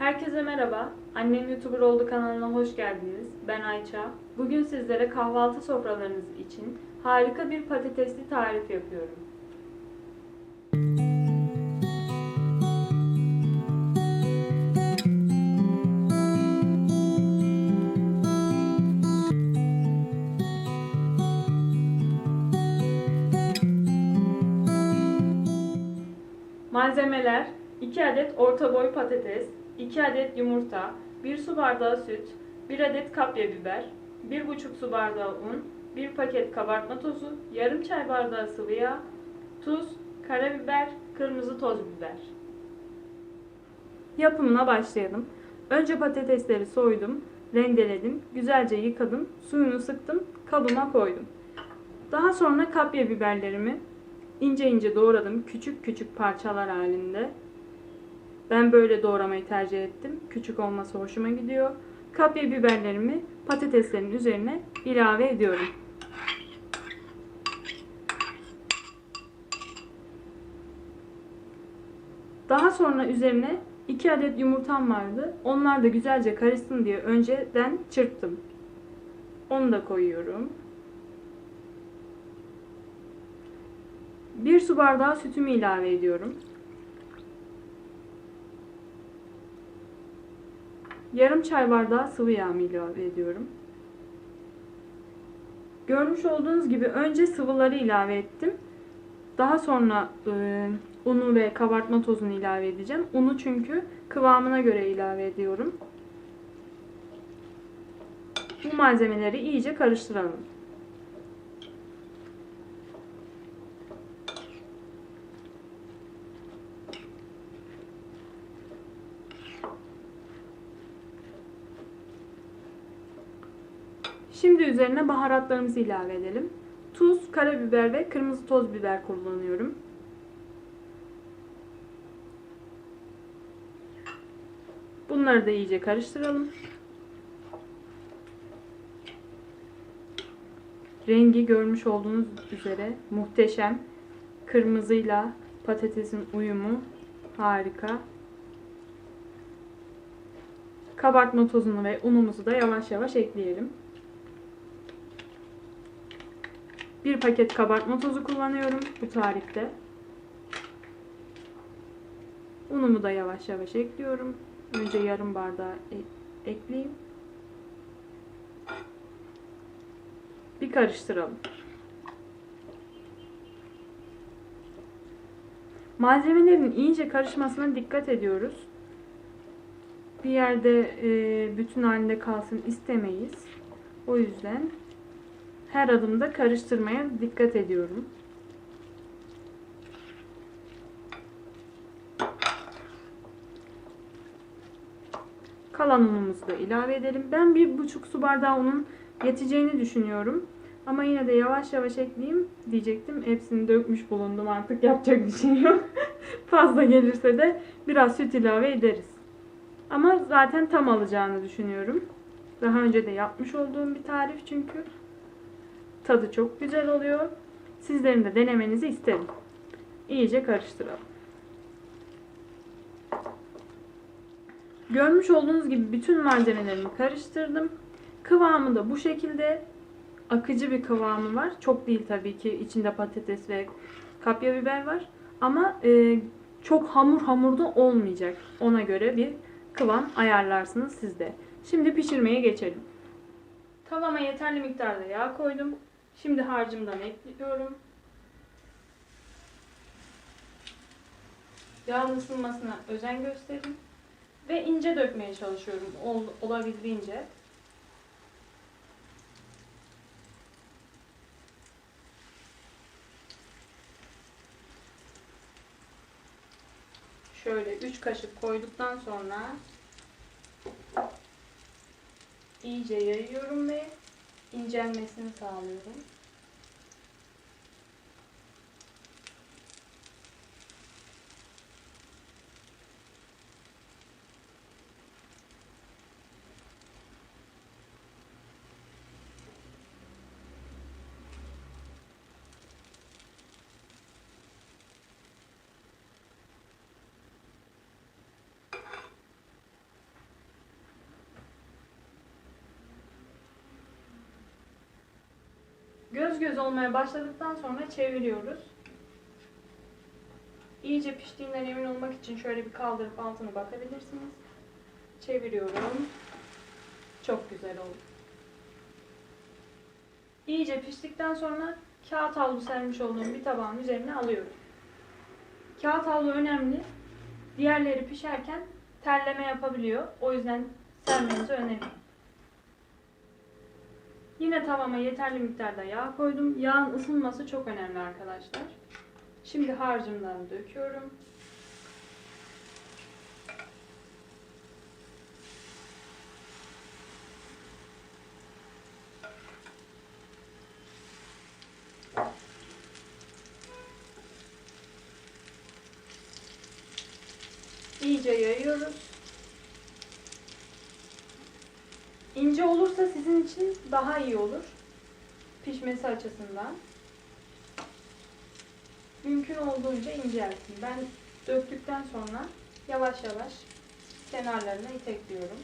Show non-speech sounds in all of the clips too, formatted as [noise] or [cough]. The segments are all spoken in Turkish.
Herkese merhaba. Annem YouTuber oldu kanalına hoş geldiniz. Ben Ayça. Bugün sizlere kahvaltı sofralarınız için harika bir patatesli tarif yapıyorum. Malzemeler 2 adet orta boy patates, 2 adet yumurta, 1 su bardağı süt, 1 adet kapya biber, 1,5 su bardağı un, 1 paket kabartma tozu, yarım çay bardağı sıvı yağ, tuz, karabiber, kırmızı toz biber. Yapımına başlayalım. Önce patatesleri soydum, rendeledim, güzelce yıkadım, suyunu sıktım, kabıma koydum. Daha sonra kapya biberlerimi ince ince doğradım, küçük küçük parçalar halinde. Ben böyle doğramayı tercih ettim. Küçük olması hoşuma gidiyor. Kapya biberlerimi patateslerin üzerine ilave ediyorum. Daha sonra üzerine 2 adet yumurtam vardı. Onlar da güzelce karışsın diye önceden çırptım. Onu da koyuyorum. 1 su bardağı sütümü ilave ediyorum. Yarım çay bardağı sıvı yağımı ilave ediyorum. Görmüş olduğunuz gibi önce sıvıları ilave ettim. Daha sonra e, unu ve kabartma tozunu ilave edeceğim. Unu çünkü kıvamına göre ilave ediyorum. Bu malzemeleri iyice karıştıralım. Şimdi üzerine baharatlarımızı ilave edelim. Tuz, karabiber ve kırmızı toz biber kullanıyorum. Bunları da iyice karıştıralım. Rengi görmüş olduğunuz üzere muhteşem. Kırmızıyla patatesin uyumu harika. Kabartma tozunu ve unumuzu da yavaş yavaş ekleyelim. Bir paket kabartma tozu kullanıyorum bu tarifte. Unumu da yavaş yavaş ekliyorum. Önce yarım bardağı e ekleyeyim. Bir karıştıralım. Malzemelerin iyice karışmasına dikkat ediyoruz. Bir yerde e, bütün halinde kalsın istemeyiz. O yüzden her adımda karıştırmaya dikkat ediyorum. Kalan unumuzu da ilave edelim. Ben bir buçuk su bardağı unun yeteceğini düşünüyorum. Ama yine de yavaş yavaş ekleyeyim diyecektim. Hepsini dökmüş bulundum artık yapacak bir şey yok. [laughs] Fazla gelirse de biraz süt ilave ederiz. Ama zaten tam alacağını düşünüyorum. Daha önce de yapmış olduğum bir tarif çünkü. Tadı çok güzel oluyor. Sizlerin de denemenizi isterim. İyice karıştıralım. Görmüş olduğunuz gibi bütün malzemelerimi karıştırdım. Kıvamı da bu şekilde akıcı bir kıvamı var. Çok değil tabii ki içinde patates ve kapya biber var. Ama e, çok hamur hamurda olmayacak. Ona göre bir kıvam ayarlarsınız siz de. Şimdi pişirmeye geçelim. Tavama yeterli miktarda yağ koydum. Şimdi harcımdan ekliyorum. Yağın ısınmasına özen gösterin. Ve ince dökmeye çalışıyorum ol, olabildiğince. Şöyle 3 kaşık koyduktan sonra iyice yayıyorum ve incelmesini sağlıyorum. Göz göz olmaya başladıktan sonra çeviriyoruz. İyice piştiğinden emin olmak için şöyle bir kaldırıp altını bakabilirsiniz. Çeviriyorum. Çok güzel oldu. İyice piştikten sonra kağıt havlu sermiş olduğum bir tabağın üzerine alıyorum. Kağıt havlu önemli. Diğerleri pişerken terleme yapabiliyor. O yüzden sermenizi öneririm. Yine tavama yeterli miktarda yağ koydum. Yağın ısınması çok önemli arkadaşlar. Şimdi harcımdan döküyorum. İyice yayıyoruz. İnce olursa sizin için daha iyi olur. Pişmesi açısından. Mümkün olduğunca inceltin. Ben döktükten sonra yavaş yavaş kenarlarına itekliyorum.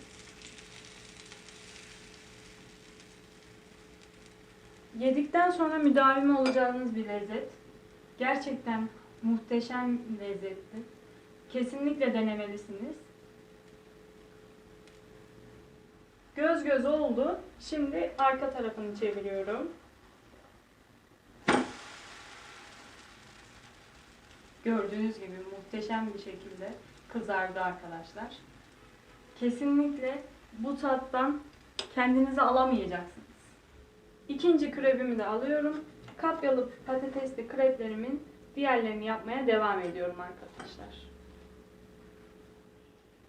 Yedikten sonra müdavimi olacağınız bir lezzet. Gerçekten muhteşem lezzetli. Kesinlikle denemelisiniz. Göz göz oldu. Şimdi arka tarafını çeviriyorum. Gördüğünüz gibi muhteşem bir şekilde kızardı arkadaşlar. Kesinlikle bu tattan kendinizi alamayacaksınız. İkinci krebimi de alıyorum. Kapyalı patatesli kreplerimin diğerlerini yapmaya devam ediyorum arkadaşlar.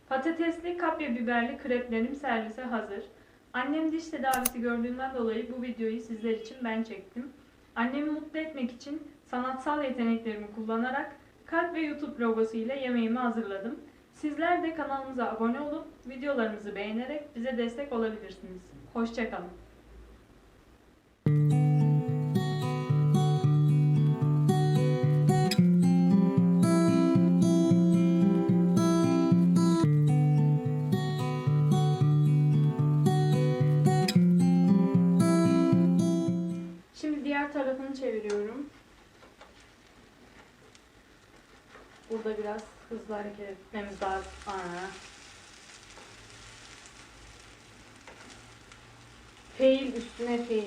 Patatesli kapya biberli kreplerim servise hazır. Annem diş tedavisi gördüğünden dolayı bu videoyu sizler için ben çektim. Annemi mutlu etmek için sanatsal yeteneklerimi kullanarak kalp ve YouTube logosu ile yemeğimi hazırladım. Sizler de kanalımıza abone olup videolarımızı beğenerek bize destek olabilirsiniz. Hoşçakalın. Tarafını çeviriyorum. Burada biraz hızlı hareket etmemiz lazım. Aa. Fail üstüne fail.